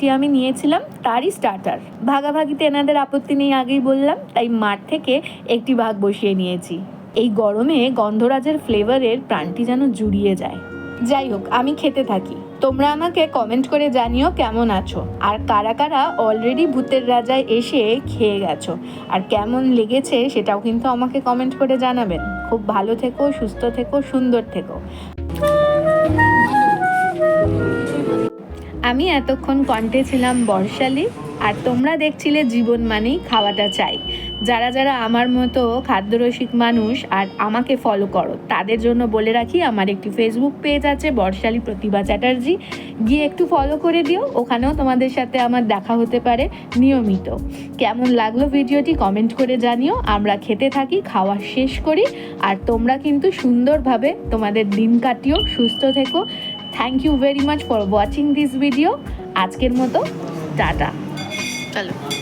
যেটি আমি নিয়েছিলাম, তারই স্টার্টার ভাগাভাগিতে এনাদের আপত্তি নেই আগেই বললাম, তাই মাঠ থেকে একটি ভাগ বসিয়ে নিয়েছি। এই গরমে গন্ধরাজের ফ্লেভারের প্রাণটি যেন জুড়িয়ে যায়। যাই হোক, আমি খেতে থাকি। তোমরা আমাকে কমেন্ট করে জানিও কেমন আছো। আর কারা কারা অলরেডি ভূতের রাজায় এসে খেয়ে গেছো। আর কেমন লেগেছে সেটাও কিন্তু আমাকে কমেন্ট করে জানাবেন। খুব ভালো থেকো, সুস্থ থেকো, সুন্দর থেকো। আমি এতক্ষণ কণ্ঠে ছিলাম বর্ষালী, আর তোমরা দেখছিলে জীবন মানেই খাওয়াটা চাই। যারা যারা আমার মতো খাদ্যরসিক মানুষ আর আমাকে ফলো করো, তাদের জন্য বলে রাখি, আমার একটি ফেসবুক পেজ আছে, বর্ষালি প্রতিভা চ্যাটার্জি। গিয়ে একটু ফলো করে দিও, ওখানেও তোমাদের সাথে আমার দেখা হতে পারে নিয়মিত। কেমন লাগল ভিডিওটি কমেন্ট করে জানিও। আমরা খেতে থাকি, খাওয়া শেষ করি, আর তোমরা কিন্তু সুন্দরভাবে তোমাদের দিন কাটিও, সুস্থ থেকো। Thank you very much for watching this video আজকের মতো টাটা চলো